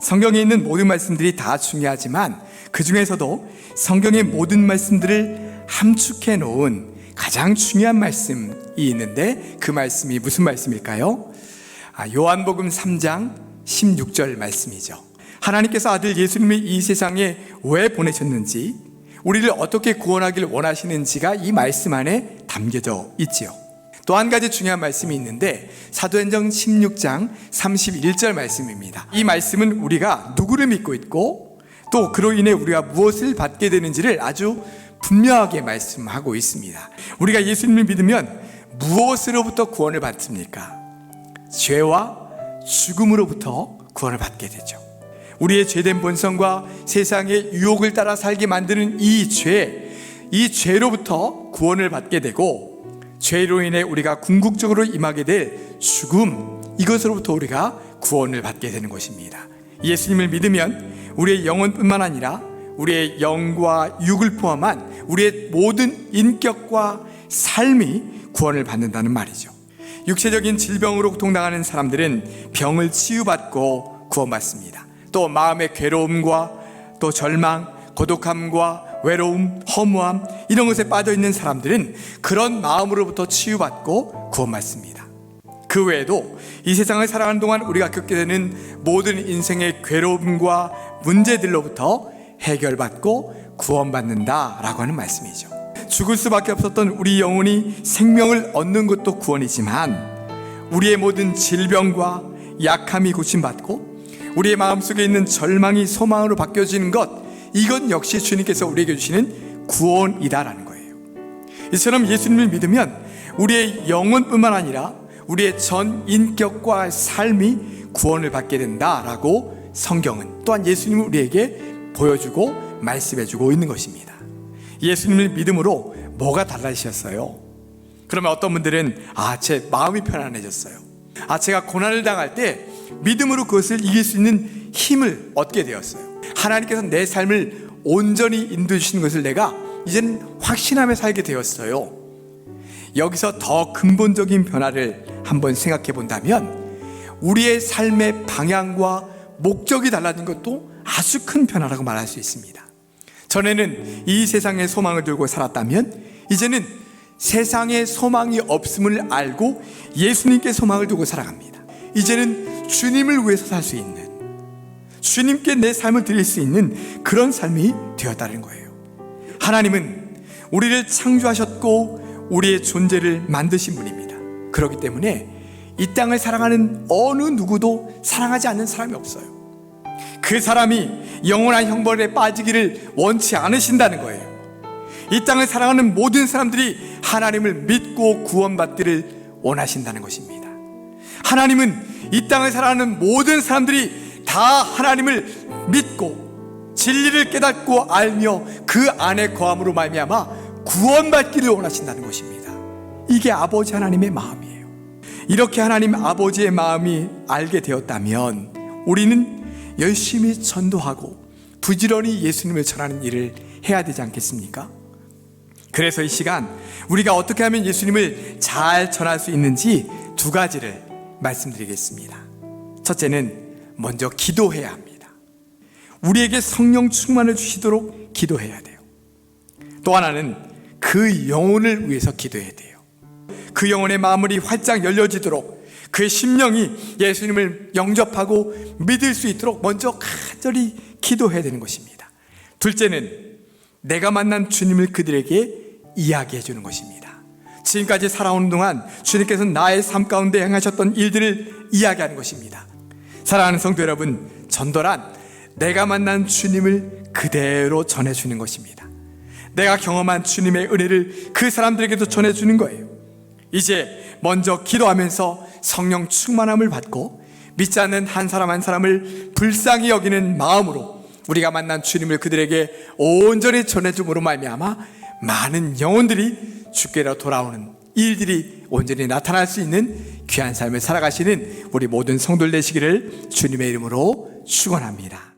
성경에 있는 모든 말씀들이 다 중요하지만 그 중에서도 성경의 모든 말씀들을 함축해 놓은 가장 중요한 말씀이 있는데 그 말씀이 무슨 말씀일까요? 아, 요한복음 3장 16절 말씀이죠. 하나님께서 아들 예수님을 이 세상에 왜 보내셨는지, 우리를 어떻게 구원하길 원하시는지가 이 말씀 안에 담겨져 있지요. 또 한 가지 중요한 말씀이 있는데 사도행전 16장 31절 말씀입니다. 이 말씀은 우리가 누구를 믿고 있고 또 그로 인해 우리가 무엇을 받게 되는지를 아주 분명하게 말씀하고 있습니다. 우리가 예수님을 믿으면 무엇으로부터 구원을 받습니까? 죄와 죽음으로부터 구원을 받게 되죠. 우리의 죄된 본성과 세상의 유혹을 따라 살게 만드는 이 죄, 이 죄로부터 구원을 받게 되고 죄로 인해 우리가 궁극적으로 임하게 될 죽음, 이것으로부터 우리가 구원을 받게 되는 것입니다. 예수님을 믿으면 우리의 영혼뿐만 아니라 우리의 영과 육을 포함한 우리의 모든 인격과 삶이 구원을 받는다는 말이죠. 육체적인 질병으로 고통당하는 사람들은 병을 치유받고 구원받습니다. 또 마음의 괴로움과 또 절망, 고독함과 외로움, 허무함 이런 것에 빠져 있는 사람들은 그런 마음으로부터 치유받고 구원받습니다. 그 외에도 이 세상을 살아가는 동안 우리가 겪게 되는 모든 인생의 괴로움과 문제들로부터 해결받고 구원받는다라고 하는 말씀이죠. 죽을 수밖에 없었던 우리 영혼이 생명을 얻는 것도 구원이지만 우리의 모든 질병과 약함이 고침받고 우리의 마음속에 있는 절망이 소망으로 바뀌어지는 것 이것 역시 주님께서 우리에게 주시는 구원이다라는 거예요. 이처럼 예수님을 믿으면 우리의 영혼뿐만 아니라 우리의 전 인격과 삶이 구원을 받게 된다라고 성경은 또한 예수님을 우리에게 보여주고 말씀해주고 있는 것입니다. 예수님을 믿음으로 뭐가 달라지셨어요? 그러면 어떤 분들은 아, 제 마음이 편안해졌어요. 아, 제가 고난을 당할 때 믿음으로 그것을 이길 수 있는 힘을 얻게 되었어요. 하나님께서 내 삶을 온전히 인도해 주시는 것을 내가 이제는 확신하며 살게 되었어요. 여기서 더 근본적인 변화를 한번 생각해 본다면 우리의 삶의 방향과 목적이 달라진 것도 아주 큰 변화라고 말할 수 있습니다. 전에는 이 세상의 소망을 들고 살았다면 이제는 세상에 소망이 없음을 알고 예수님께 소망을 두고 살아갑니다. 이제는 주님을 위해서 살 수 있는 주님께 내 삶을 드릴 수 있는 그런 삶이 되었다는 거예요. 하나님은 우리를 창조하셨고 우리의 존재를 만드신 분입니다. 그렇기 때문에 이 땅을 사랑하는 어느 누구도 사랑하지 않는 사람이 없어요. 그 사람이 영원한 형벌에 빠지기를 원치 않으신다는 거예요. 이 땅을 사랑하는 모든 사람들이 하나님을 믿고 구원받기를 원하신다는 것입니다. 하나님은 이 땅을 살아가는 모든 사람들이 다 하나님을 믿고 진리를 깨닫고 알며 그 안에 거함으로 말미암아 구원받기를 원하신다는 것입니다. 이게 아버지 하나님의 마음이에요. 이렇게 하나님 아버지의 마음이 알게 되었다면 우리는 열심히 전도하고 부지런히 예수님을 전하는 일을 해야 되지 않겠습니까? 그래서 이 시간 우리가 어떻게 하면 예수님을 잘 전할 수 있는지 두 가지를 말씀드리겠습니다. 첫째는 먼저 기도해야 합니다. 우리에게 성령 충만을 주시도록 기도해야 돼요. 또 하나는 그 영혼을 위해서 기도해야 돼요. 그 영혼의 마음이 활짝 열려지도록 그의 심령이 예수님을 영접하고 믿을 수 있도록 먼저 간절히 기도해야 되는 것입니다. 둘째는 내가 만난 주님을 그들에게 이야기해 주는 것입니다. 지금까지 살아오는 동안 주님께서 나의 삶 가운데 행하셨던 일들을 이야기하는 것입니다. 사랑하는 성도 여러분, 전도란 내가 만난 주님을 그대로 전해주는 것입니다. 내가 경험한 주님의 은혜를 그 사람들에게도 전해주는 거예요. 이제 먼저 기도하면서 성령 충만함을 받고 믿지 않는 한 사람 한 사람을 불쌍히 여기는 마음으로 우리가 만난 주님을 그들에게 온전히 전해줌으로 말미암아 많은 영혼들이 주께로 돌아오는 일들이 온전히 나타날 수 있는 귀한 삶을 살아가시는 우리 모든 성도들 되시기를 주님의 이름으로 축원합니다.